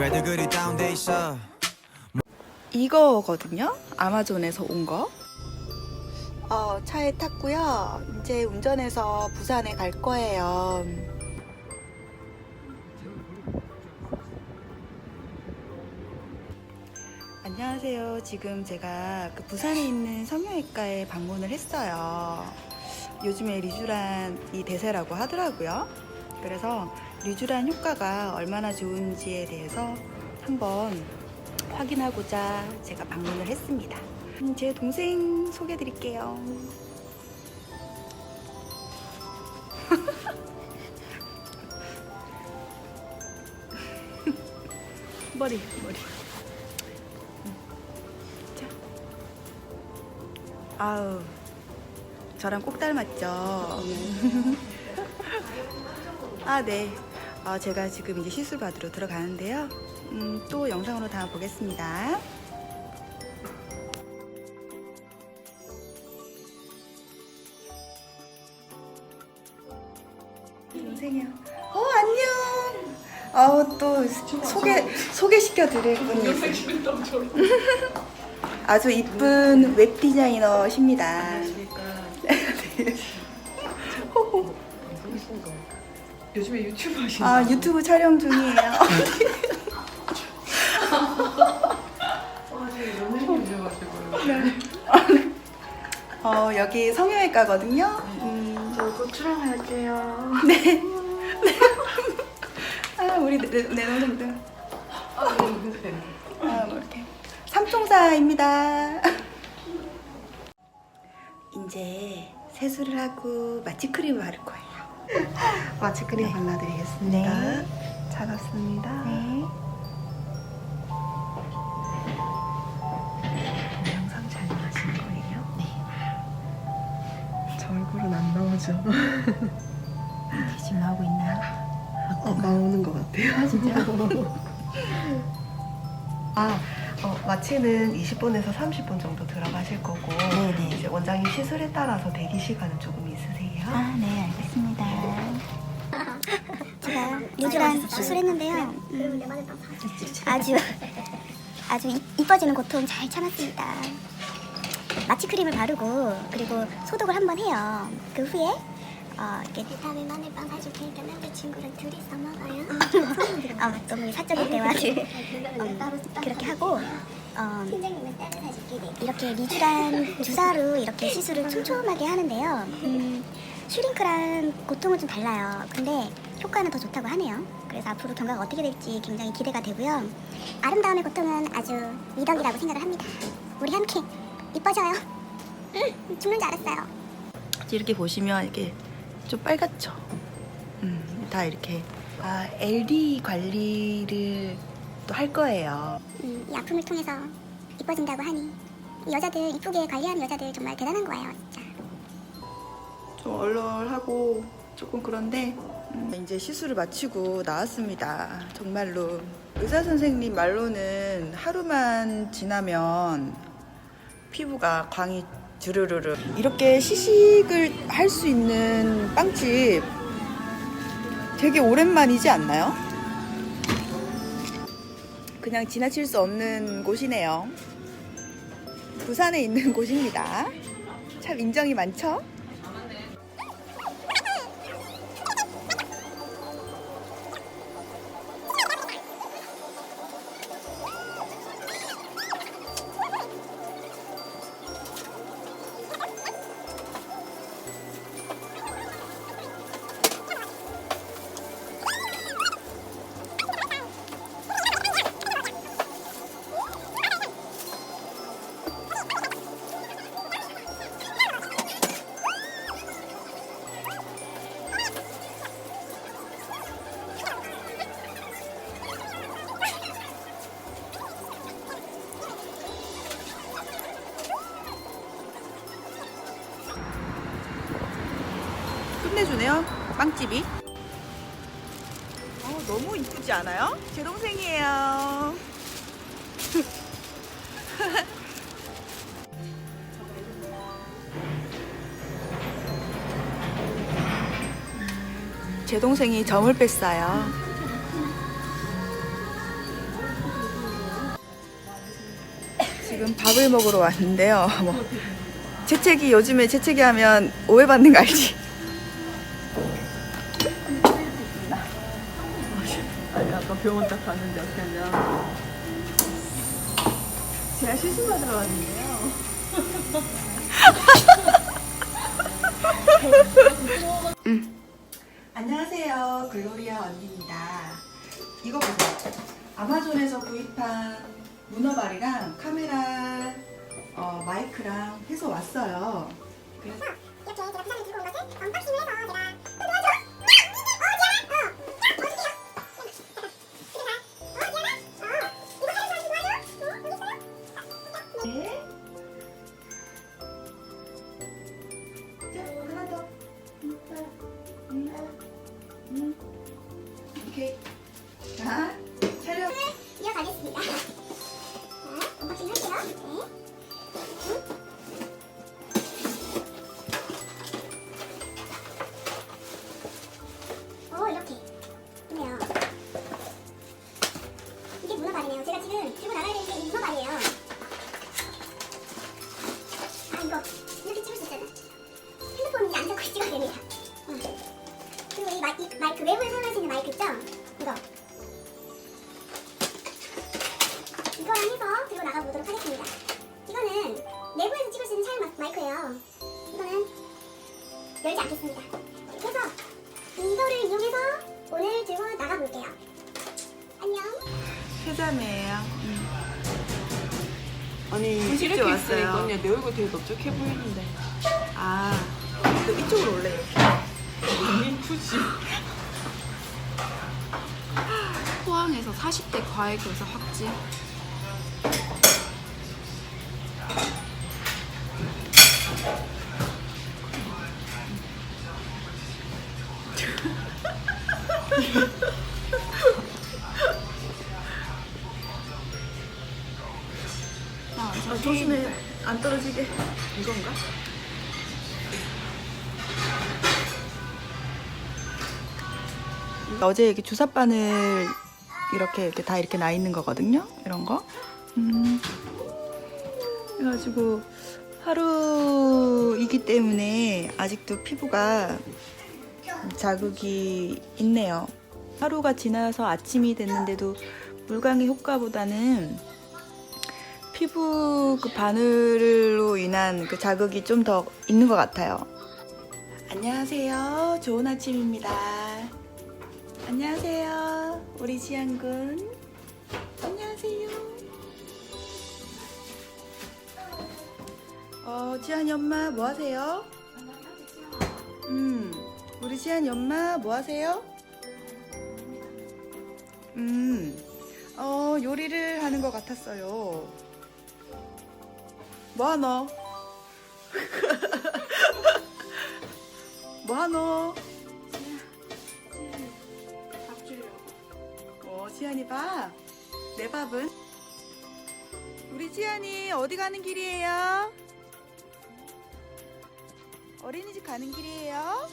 왜들 그리 다운돼 있어 이거거든요. 아마존에서 온 거. 어, 차에 탔고요. 이제 운전해서 부산에 갈 거예요. 안녕하세요. 지금 제가 그 부산에 있는 성형외과에 방문을 했어요. 요즘에 리쥬란 이 대세라고 하더라고요. 그래서 리쥬란 효과가 얼마나 좋은지에 대해서 한번 확인하고자 제가 방문을 했습니다. 음, 제 동생 소개해 드릴게요. 머리, 머리. 음. 자. 아우, 저랑 꼭 닮았죠? 아, 네. 어, 제가 지금 이제 시술 받으러 들어가는데요. 음, 또 영상으로 다음 보겠습니다. 동생이요. 어, 안녕. 아우, 또 소개, 소개시켜 드릴 분이. 아주 이쁜 웹 디자이너십니다. 네. 호호. 요즘에 유튜브 하시는 아, 유튜브 촬영 중이에요. 연예인이셔가지고요. 네. 어, 여기 성형외과거든요. 음, 저 곧 출연할게요. 네. 아, 우리 내, 내, 내 동생들. 아, 네. 아, 뭐 이렇게. 삼총사입니다. 이제 세수를 하고 마취 크림을 바를 거예요. 마취크림 네. 발라드리겠습니다. 네. 차갑습니다. 네. 영상 촬영하시는 거예요? 네. 저 얼굴은 안 나오죠? 지금 나오고 있나요? 어, 나오는 것 같아요. 아, 진짜? 아, 어, 마취는 20분에서 30분 정도 들어가실 거고 네네. 이제 원장님 시술에 따라서 대기 시간은 조금 있으세요? 아, 네, 알겠습니다. 리쥬란 수술했는데요. 음, 아주 아주 이- 이뻐지는 고통 잘 참았습니다. 마취 크림을 바르고 그리고 소독을 한번 해요. 그 후에 어, 이렇게 다음에 마늘빵 사줄 테니까 남자친구랑 둘이서 먹어요. 어, 너무 사적인 대화를 음, 그렇게 하고 어, 이렇게 리쥬란 주사로 이렇게 시술을 촘촘하게 하는데요. 음, 슈링크랑 고통은 좀 달라요. 근데 효과는 더 좋다고 하네요. 그래서 앞으로 경과가 어떻게 될지 굉장히 기대가 되고요. 아름다움의 고통은 아주 미덕이라고 생각을 합니다. 우리 함께 이뻐져요. 응, 죽는 줄 알았어요. 이렇게 보시면 이렇게 좀 빨갛죠. 음, 다 이렇게 아 LD 관리를 또 할 거예요. 음, 이 아픔을 통해서 이뻐진다고 하니 이 여자들 이쁘게 관리하는 여자들 정말 대단한 거예요. 좀 얼얼하고 조금 그런데 음, 이제 시술을 마치고 나왔습니다. 정말로 의사 선생님 말로는 하루만 지나면 피부가 광이 주르르르 이렇게 시식을 할 수 있는 빵집 되게 오랜만이지 않나요? 그냥 지나칠 수 없는 곳이네요. 부산에 있는 곳입니다. 참 인정이 많죠? 끝내주네요. 빵집이. 어, 너무 이쁘지 않아요? 제 동생이에요. 제 동생이 점을 뺐어요. 지금 밥을 먹으러 왔는데요. 뭐 재채기 요즘에 재채기 하면 오해받는 거 알지? 병원 딱 갔는데 어떻게 하냐 제가 실수 받으러 왔는데요 안녕하세요. 글로리아 언니입니다. 이거 보세요. 아마존에서 구입한 문어발이랑 카메라, 어, 마이크랑 해서 왔어요. 그래서 이렇게 제가 부산에 들고 온 것을 언박싱을 해서 제가 마, 이 마이크, 외부에 사용할 수 있는 마이크 있죠? 이거. 이거랑 해서 들고 나가보도록 하겠습니다. 이거는 내부에서 찍을 수 있는 촬영 마- 마이크예요. 이거는 열지 않겠습니다. 이렇게 해서 이거를 이용해서 오늘 들고 나가볼게요. 안녕. 세자매예요. 음. 아니 이렇게 왔어요. 있으니까 언니 내 얼굴 되게 넓적해 보이는데 아, 또 이쪽으로 올래 이렇게. 아니 굳이 포항에서 40대 과외 교사 확진. 아, 저 아, 조심해. 안 떨어지게. 이건가? 어제 이렇게 주사바늘 이렇게 이렇게 다 이렇게 나 있는 거거든요. 이런 거. 음. 그래가지고 하루이기 때문에 아직도 피부가 자극이 있네요. 하루가 지나서 아침이 됐는데도 물광의 효과보다는 피부 그 바늘로 인한 그 자극이 좀 더 있는 것 같아요. 안녕하세요. 좋은 아침입니다. 안녕하세요. 우리 지안군. 안녕하세요. 어, 지안이 엄마 뭐 하세요? 음, 우리 지안이 엄마 뭐 하세요? 음, 어, 요리를 하는 것 같았어요. 뭐 하노? 뭐 하노? 지안이 밥. 내 밥은? 우리 지안이 어디 가는 길이에요? 어린이집 가는 길이에요?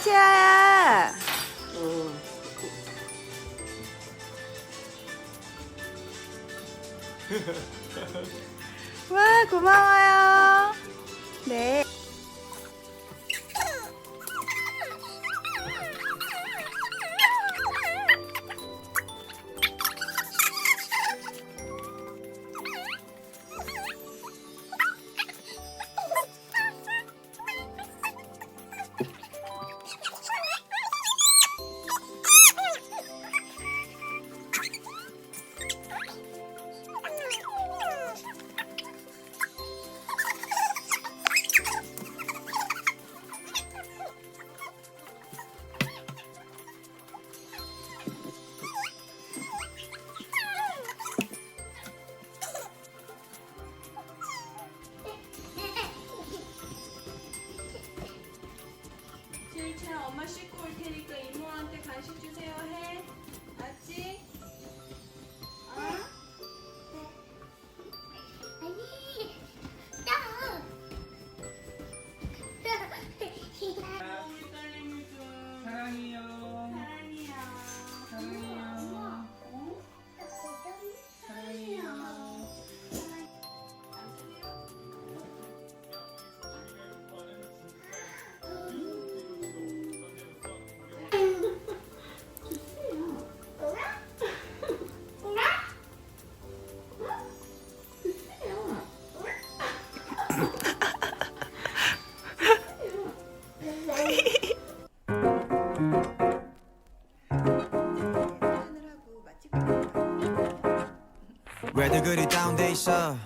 치아야. 어. 와, 고마워요. 네. 왜들 그리 다운돼 있어